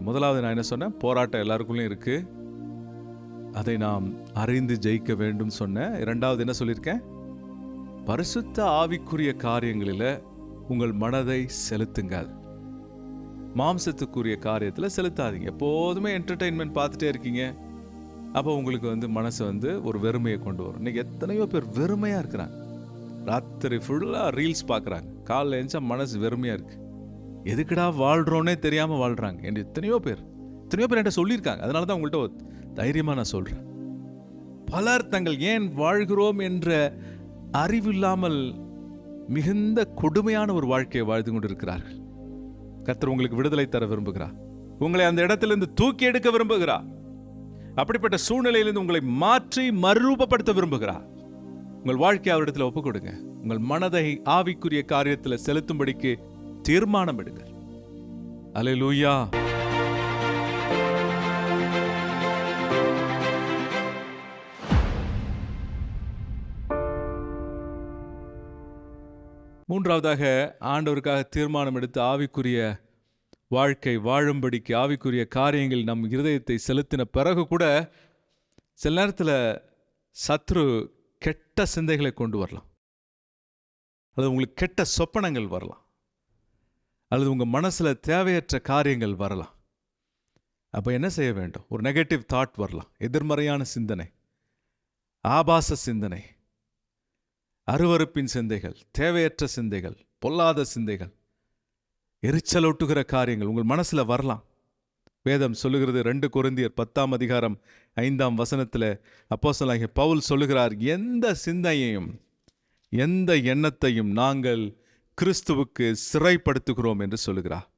முதலாவது நான் என்ன சொன்னேன்? போராட்டம் எல்லாருக்குள்ளேயும் இருக்கு. அதை நாம் அறிந்து ஜெயிக்க வேண்டும் சொன்னேன் இரண்டாவது என்ன சொல்லியிருக்கேன்? பரிசுத்த ஆவிக்குரிய காரியங்களில் உங்கள் மனதை செலுத்துங்கள். மாம்சத்துக்குரிய காரியத்தில் செலுத்தாதீங்க. எப்போதுமே என்டர்டெயின்மெண்ட் பார்த்துட்டே இருக்கீங்க. அப்போ உங்களுக்கு வந்து மனசு வந்து ஒரு வெறுமையை கொண்டு வரும். இன்றைக்கி எத்தனையோ பேர் வெறுமையாக இருக்கிறாங்க. ராத்திரி ஃபுல்லாக ரீல்ஸ் பார்க்குறாங்க. காலைல எழுந்தா மனசு வெறுமையாக இருக்குது எதுக்குடா வாழ்கிறோன்னே தெரியாமல் வாழ்கிறாங்க என்று எத்தனையோ பேர் எத்தனையோ பேர் என்கிட்ட சொல்லியிருக்காங்க. அதனால தான் உங்கள்கிட்ட தைரியமாக நான் சொல்கிறேன் பலர் தங்கள் ஏன் வாழ்கிறோம் என்ற அறிவில்லாமல் மிகுந்த கொடுமையான ஒரு வாழ்க்கையை வாழ்ந்து கொண்டிருக்கிறார்கள். கத்தர் உங்களுக்கு விடுதலை தர விரும்புகிறார் உங்களை அந்த இடத்திலிருந்து தூக்கி எடுக்க விரும்புகிறார் அப்படிப்பட்ட சூழ்நிலையிலிருந்து உங்களை மாற்றி மறுரூபப்படுத்த விரும்புகிறார் உங்கள் வாழ்க்கையை அவரிடத்தில் ஒப்புக் கொடுங்க உங்கள் மனதை ஆவிக்குரிய காரியத்தில் செலுத்தும்படிக்கு தீர்மானம் எடுங்கள் அல்லேலூயா. மூன்றாவதாக ஆண்டவருக்காக தீர்மானம் எடுத்து ஆவிக்குரிய வாழ்க்கை வாழும்படிக்கு ஆவிக்குரிய காரியங்கள் நம் இருதயத்தை செலுத்தின பிறகு கூட சில நேரத்தில் சத்ரு கெட்ட சிந்தைகளை கொண்டு வரலாம். அல்லது உங்களுக்கு கெட்ட சொப்பனங்கள் வரலாம். அல்லது உங்கள் மனசில் தேவையற்ற காரியங்கள் வரலாம். அப்போ என்ன செய்ய வேண்டும்? ஒரு நெகட்டிவ் தாட் வரலாம். எதிர்மறையான சிந்தனை. ஆபாச சிந்தனை. அருவருப்பின் சிந்தைகள். தேவையற்ற சிந்தைகள். பொல்லாத சிந்தைகள். எரிச்சலூட்டுகிற காரியங்கள். உங்கள் மனசில் வரலாம். வேதம் சொல்லுகிறது ரெண்டு குருந்தியர் பத்தாம் அதிகாரம் ஐந்தாம் வசனத்தில் அப்போசலாகிய பவுல் சொல்லுகிறார் எந்த சிந்தையையும் எந்த எண்ணத்தையும் நாங்கள் கிறிஸ்துவுக்கு சிறைப்படுத்துகிறோம் என்று சொல்லுகிறார்.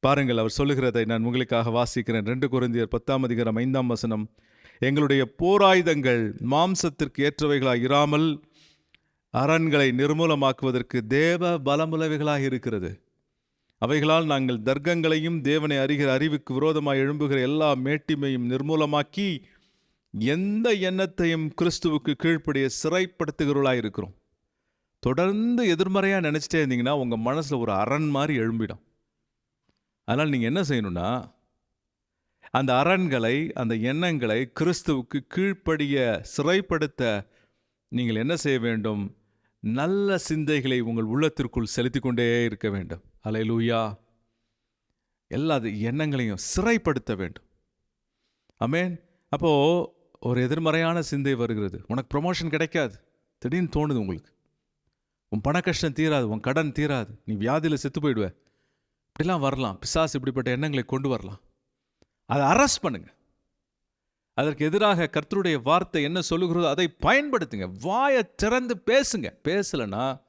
பாருங்கள் அவர் சொல்லுகிறதை நான் உங்களுக்காக வாசிக்கிறேன். ரெண்டு குருந்தியர் பத்தாம் அதிகாரம் ஐந்தாம் வசனம். எங்களுடைய போராயுதங்கள் மாம்சத்திற்கு ஏற்றவைகளாக இராமல் அரண்களை நிர்மூலமாக்குவதற்கு தேவ பலமுலவைகளாக இருக்கிறது. அவைகளால் நாங்கள் தர்க்கங்களையும் தேவனை அறிகிற அறிவுக்கு விரோதமாய் எழும்புகிற எல்லா மேட்டிமையும் நிர்மூலமாக்கி எந்த எண்ணத்தையும் கிறிஸ்துவுக்கு கீழ்ப்படிய சிறைப்படுத்துகிறவர்களாக இருக்கிறோம். தொடர்ந்து எதிர்மறையாக நினச்சிட்டே இருந்தீங்கன்னா உங்கள் மனசில் ஒரு அரண் மாதிரி எழும்பிடும். அதனால் நீங்கள் என்ன செய்யணும்னா அந்த அரண்களை அந்த எண்ணங்களை கிறிஸ்துவுக்கு கீழ்ப்படிய சிறைப்படுத்த நீங்கள் என்ன செய்ய வேண்டும்? நல்ல சிந்தைகளை உங்கள் உள்ளத்திற்குள் செலுத்திக் கொண்டே இருக்க வேண்டும். அலையலூயா எல்லா எண்ணங்களையும் சிறைப்படுத்த வேண்டும். அமேன் அப்போ ஒரு எதிர்மறையான சிந்தை வருகிறது. உனக்கு ப்ரொமோஷன் கிடைக்காது. திடீர்னு தோணுது உங்களுக்கு. உன் பண கஷ்டம் தீராது உன் கடன் தீராது. நீ வியாதியில் செத்து போயிடுவ. இப்படிலாம் வரலாம். பிசாசு இப்படிப்பட்ட எண்ணங்களை கொண்டு வரலாம். அதை அரெஸ்ட் பண்ணுங்க. அதற்கு எதிராக கர்த்தருடைய வார்த்தை என்ன சொல்லுகிறதோ அதை பயன்படுத்துங்க. வாயை திறந்து பேசுங்க. பேசலைன்னா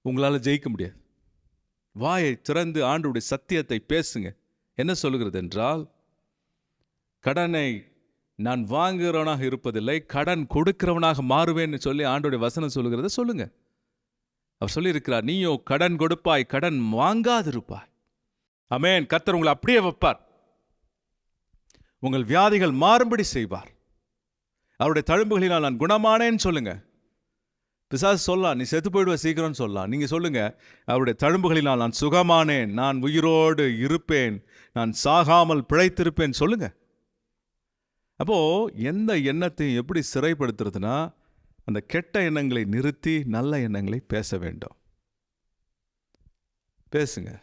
உங்களால் ஜெயிக்க முடியாது. வாயை திறந்து ஆண்டுடைய சத்தியத்தை பேசுங்க. என்ன சொல்லுகிறது என்றால் கடனை நான் வாங்குகிறவனாக இருப்பதில்லை கடன் கொடுக்கிறவனாக மாறுவேன்னு சொல்லி ஆண்டுடைய வசனம் சொல்லுகிறத சொல்லுங்க. அவர் சொல்லியிருக்கிறார் நீயோ கடன் கொடுப்பாய் கடன் வாங்காதிருப்பாய். அமேன் கர்த்தர் உங்களை அப்படியே வைப்பார். உங்கள் வியாதிகள் மாறும்படி செய்வார். அவருடைய தழும்புகளினால் நான் குணமானேன்னு சொல்லுங்க. பிசாசு சொல்லலாம் நீ செத்து போயிடுவ சீக்கிரம்னு சொல்லலாம். நீங்க சொல்லுங்க அவருடைய தழும்புகளினால் நான் சுகமானேன் நான் உயிரோடு இருப்பேன் நான் சாகாமல் பிழைத்திருப்பேன் சொல்லுங்க. அப்போ எந்த எண்ணத்தையும் எப்படி சிறைப்படுத்துறதுனா அந்த கெட்ட எண்ணங்களை நிறுத்தி நல்ல எண்ணங்களை பேச வேண்டும். பேசுங்க.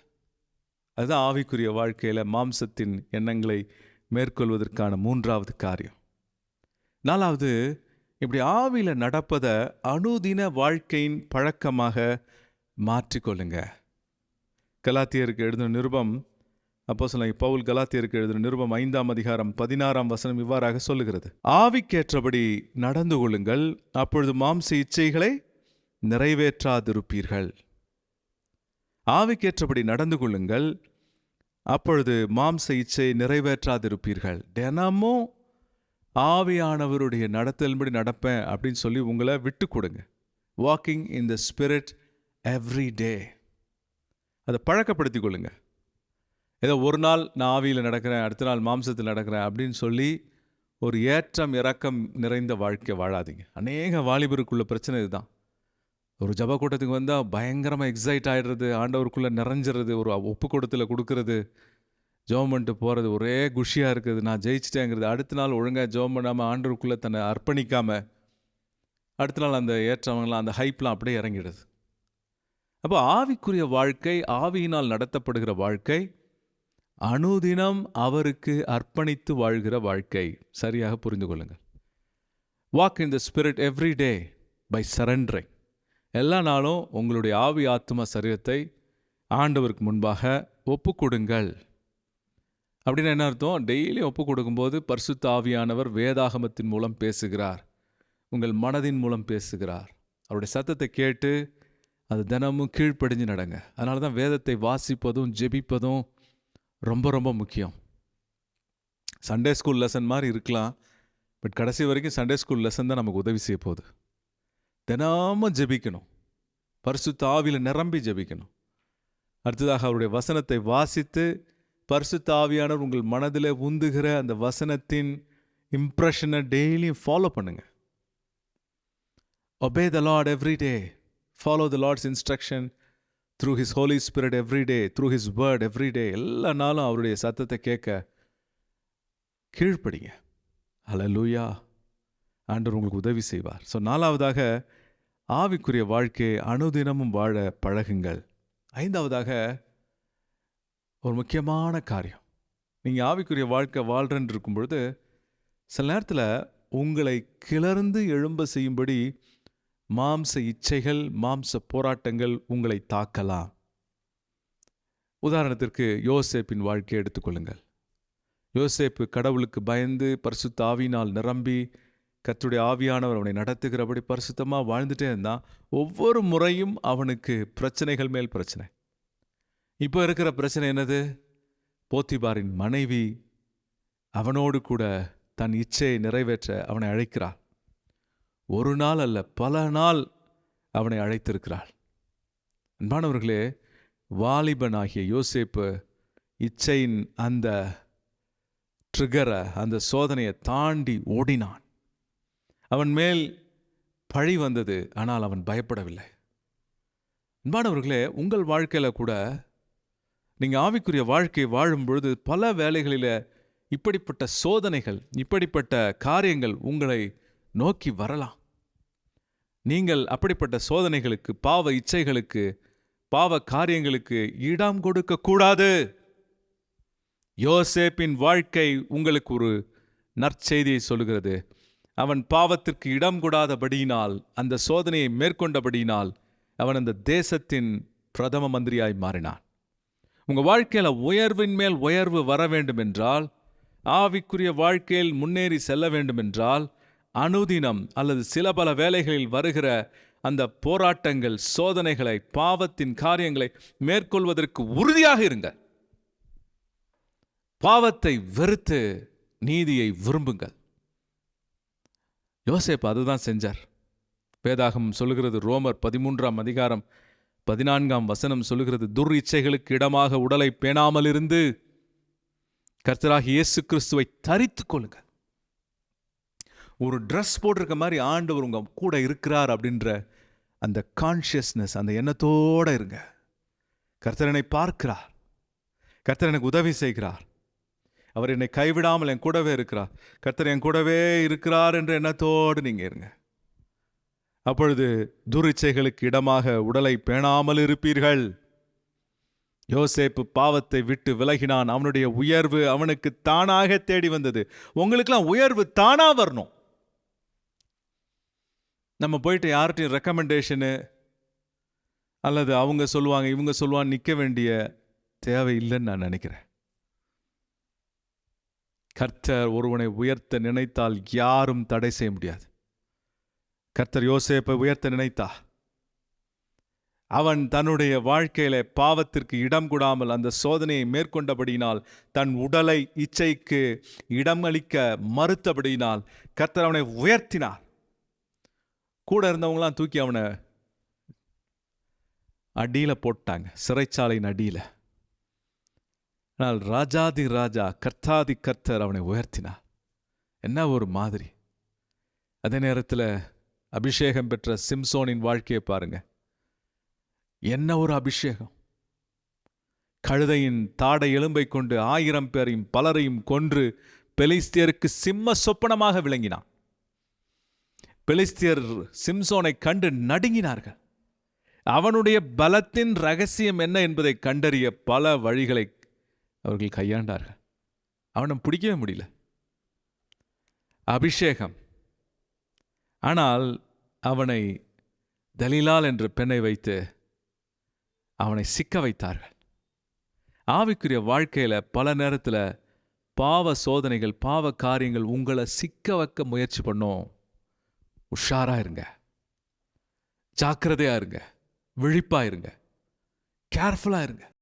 அதுதான் ஆவிக்குரிய வாழ்க்கையில் மாம்சத்தின் எண்ணங்களை மேற்கொள்வதற்கான மூன்றாவது காரியம். நாலாவது இப்படி ஆவியில் நடப்பதை அணுதின வாழ்க்கையின் பழக்கமாக மாற்றிக்கொள்ளுங்க. கலாத்தியருக்கு எழுதின நிருபம் அப்போ சொல்ல பவுல் கலாத்தியருக்கு எழுதின நிருபம் ஐந்தாம் அதிகாரம் பதினாறாம் வசனம் இவ்வாறாக சொல்லுகிறது. ஆவிக்கேற்றபடி நடந்து கொள்ளுங்கள் அப்பொழுது மாம்ச இச்சைகளை நிறைவேற்றாதிருப்பீர்கள். ஆவிக்கேற்றபடி நடந்து கொள்ளுங்கள் அப்பொழுது மாம்ச இச்சை நிறைவேற்றாதிருப்பீர்கள். தினமும் ஆவியானவருடைய நடத்தல்படி நடப்பேன் அப்படின்னு சொல்லி உங்களை விட்டு கொடுங்க. Walking in the spirit every day அதை பழக்கப்படுத்திக் கொள்ளுங்க. ஏதோ ஒரு நாள் நான் ஆவியில் நடக்கிறேன் அடுத்த நாள் மாம்சத்தில் நடக்கிறேன் அப்படின்னு சொல்லி ஒரு ஏற்றம் இறக்கம் நிறைந்த வாழ்க்கை வாழாதீங்க. அநேக வாலிபருக்குள்ள பிரச்சனை இதுதான். ஒரு ஜப கூட்டத்துக்கு வந்தால் பயங்கரமாக எக்ஸைட் ஆகிடுறது ஆண்டவருக்குள்ளே நிறைஞ்சிறது ஒரு ஒப்பு கொடுத்துல கொடுக்கறது ஜோம் பண்ணிட்டு போகிறது ஒரே குஷியாக இருக்குது. நான் ஜெயிச்சிட்டேங்கிறது. அடுத்த நாள் ஒழுங்காக ஜோம் பண்ணாமல் ஆண்டவருக்குள்ளே தன்னை அர்ப்பணிக்காமல் அடுத்த நாள் அந்த ஏற்றவங்களாம் அந்த ஹைப்லாம் அப்படியே இறங்கிடுது. அப்போ ஆவிக்குரிய வாழ்க்கை ஆவியினால் நடத்தப்படுகிற வாழ்க்கை அணுதினம் அவருக்கு அர்ப்பணித்து வாழ்கிற வாழ்க்கை. சரியாக புரிந்து கொள்ளுங்கள். Walk in the spirit every day by surrendering எல்லா நாளும் உங்களுடைய ஆவி ஆத்மா சரீரத்தை ஆண்டவருக்கு முன்பாக ஒப்பு கொடுங்கள் அப்படின்னு என்ன அர்த்தம்? டெய்லி ஒப்பு கொடுக்கும்போது பரிசுத்த ஆவியானவர் வேதாகமத்தின் மூலம் பேசுகிறார். உங்கள் மனதின் மூலம் பேசுகிறார். அவருடைய சத்தத்தை கேட்டு அது தினமும் கீழ்ப்படிஞ்சு நடங்க. அதனால தான் வேதத்தை வாசிப்பதும் ஜெபிப்பதும் ரொம்ப ரொம்ப முக்கியம். சண்டே ஸ்கூல் லெசன் மாதிரி இருக்கலாம் பட் கடைசி வரைக்கும் சண்டே ஸ்கூல் லெசன் தான் நமக்கு உதவி செய்ய போகுது. தினமும் ஜெபிக்கணும். பரிசு தாவியில் நிரம்பி ஜெபிக்கணும். அடுத்ததாக அவருடைய வசனத்தை வாசித்து பரிசு தாவியானவர் உங்கள் மனதில் உந்துகிற அந்த வசனத்தின் இம்ப்ரெஷனை டெய்லியும் ஃபாலோ பண்ணுங்க. Obey the lord every day follow the lord's instruction through his holy spirit every day through his word every day எல்லா நாளும் அவருடைய சத்தத்தை கேட்க கீழ்ப்படிங்க. ஹalleluya. ஆண்டவர் உங்களுக்கு உதவி செய்வார். ஸோ நாலாவதாக ஆவிக்குரிய வாழ்க்கையை அணுதினமும் வாழ பழகுங்கள். ஐந்தாவதாக ஒரு முக்கியமான காரியம். நீங்கள் ஆவிக்குரிய வாழ்க்கை வாழ்றன்னு இருக்கும் பொழுது சில நேரத்தில் உங்களை கிளர்ந்து எழும்ப செய்யும்படி மாம்ச இச்சைகள் மாம்ச போராட்டங்கள் உங்களை தாக்கலாம். உதாரணத்திற்கு யோசேப்பின் வாழ்க்கையை எடுத்துக்கொள்ளுங்கள் யோசேப்பு கடவுளுக்கு பயந்து பரிசுத்த ஆவியினால் நிரம்பி கத்துடைய ஆவியானவர் அவனை நடத்துகிறபடி பரிசுத்தமாக வாழ்ந்துட்டே இருந்தான். ஒவ்வொரு முறையும் அவனுக்கு பிரச்சனைகள் மேல் பிரச்சனை. இப்போ இருக்கிற பிரச்சனை என்னது? போத்திபாரின் மனைவி அவனோடு கூட தன் இச்சையை நிறைவேற்ற அவனை அழைக்கிறாள். ஒரு நாள் அல்ல பல நாள் அவனை அழைத்திருக்கிறாள். அன்பானவர்களே வாலிபனாகிய யோசேப்பு இச்சையின் அந்த ட்ரிகரை அந்த சோதனையை தாண்டி ஓடினான். அவன் மேல் பழி வந்தது ஆனால் அவன் பயப்படவில்லை. அன்பானவர்களே உங்கள் வாழ்க்கையில் கூட நீங்கள் ஆவிக்குரிய வாழ்க்கை வாழும் பொழுது பல வேலைகளில் இப்படிப்பட்ட சோதனைகள் இப்படிப்பட்ட காரியங்கள் உங்களை நோக்கி வரலாம். நீங்கள் அப்படிப்பட்ட சோதனைகளுக்கு பாவ இச்சைகளுக்கு பாவ காரியங்களுக்கு இடம் கொடுக்க கூடாது. யோசேப்பின் வாழ்க்கை உங்களுக்கு ஒரு நற்செய்தியை சொல்லுகிறது. அவன் பாவத்திற்கு இடம் கூடாதபடியினால் அந்த சோதனையை மேற்கொண்டபடியினால் அவன் அந்த தேசத்தின் பிரதம மந்திரியாய் மாறினான். உங்க வாழ்க்கையில உயர்வின் மேல் உயர்வு வர வேண்டுமென்றால் ஆவிக்குரிய வாழ்க்கையில் முன்னேறி செல்ல வேண்டுமென்றால் அனுதினம் அல்லது சில பல வேலைகளில் வருகிற அந்த போராட்டங்கள் சோதனைகளை பாவத்தின் காரியங்களை மேற்கொள்வதற்கு உறுதியாக இருங்க. பாவத்தை வெறுத்து நீதியை விரும்புங்கள். யோசேப் அதுதான் செஞ்சார். வேதாகம் சொல்லுகிறது ரோமர் பதிமூன்றாம் அதிகாரம் பதினான்காம் வசனம் சொல்லுகிறது துர் இச்சைகளுக்கு இடமாக உடலை பேணாமல் இருந்து கர்த்தராகி இயேசு கிறிஸ்துவை தரித்துக் கொள்ளுங்க ஒரு ட்ரெஸ் போட்டிருக்க மாதிரி ஆண்டவர் உங்க கூட இருக்கிறார் அப்படின்ற அந்த கான்ஷியஸ்னஸ் அந்த எண்ணத்தோட இருங்க. கர்த்தர் என்னை பார்க்கிறார். கர்த்தர் எனக்கு உதவி செய்கிறார். அவர் என்னை கைவிடாமல் என் கூடவே இருக்கிறார். கர்த்தர் என் கூடவே இருக்கிறார் என்ற எண்ணத்தோடு நீங்க இருங்க. அப்பொழுது துரிச்சைகளுக்கு இடமாக உடலை பேணாமல் இருப்பீர்கள். யோசேப்பு பாவத்தை விட்டு விலகினான். அவனுடைய உயர்வு அவனுக்கு தானாக தேடி வந்தது. உங்களுக்கெல்லாம் உயர்வு தானா வரணும். நம்ம போயிட்டு யார்கிட்டையும் ரெக்கமெண்டேஷனு அல்லது அவங்க சொல்லுவாங்க இவங்க சொல்லுவாங்க நிற்க வேண்டிய தேவை இல்லைன்னு நான் நினைக்கிறேன். கர்த்தர் ஒருவனை உயர்த்த நினைத்தால் யாரும் தடை செய்ய முடியாது. கர்த்தர் யோசேப்பை உயர்த்த நினைத்தா? அவன் தன்னுடைய வாழ்க்கையில பாவத்திற்கு இடம் கூடாமல் அந்த சோதனையை மேற்கொண்டபடியினால் தன் உடலை இச்சைக்கு இடம் அளிக்க மறுத்தபடியினால் கர்த்தர் அவனை உயர்த்தினார். கூட இருந்தவங்களாம் தூக்கி அவனை அடியில போட்டாங்க சிறைச்சாலையின் அடியில. ஆனால் ராஜாதி ராஜா கர்த்தாதி கர்த்தர் அவனை உயர்த்தினார். என்ன ஒரு மாதிரி. அதே நேரத்தில் அபிஷேகம் பெற்ற சிம்சோனின் வாழ்க்கையை பாருங்க. என்ன ஒரு அபிஷேகம். கழுதையின் தாடை எலும்பை கொண்டு ஆயிரம் பேரையும் பலரையும் கொன்று பெலிஸ்தியருக்கு சிம்ம சொப்பனமாக விளங்கினான். பெலிஸ்தியர் சிம்சோனை கண்டு நடுங்கினார்கள். அவனுடைய பலத்தின் ரகசியம் என்ன என்பதை கண்டறிய பல வழிகளை அவர்கள் கையாண்டார்கள். அவனை பிடிக்கவே முடியல. அபிஷேகம். ஆனால் அவனை தலிலால் என்ற பெண்ணை வைத்து அவனை சிக்க வைத்தார்கள். ஆவிக்குரிய வாழ்க்கையில் பல நேரத்தில் பாவ சோதனைகள் பாவ காரியங்கள் உங்களை சிக்க வைக்க முயற்சி பண்ணோம். உஷாரா இருங்க. ஜாக்கிரதையா இருங்க. விழிப்பா இருங்க. கேர்ஃபுல்லா இருங்க.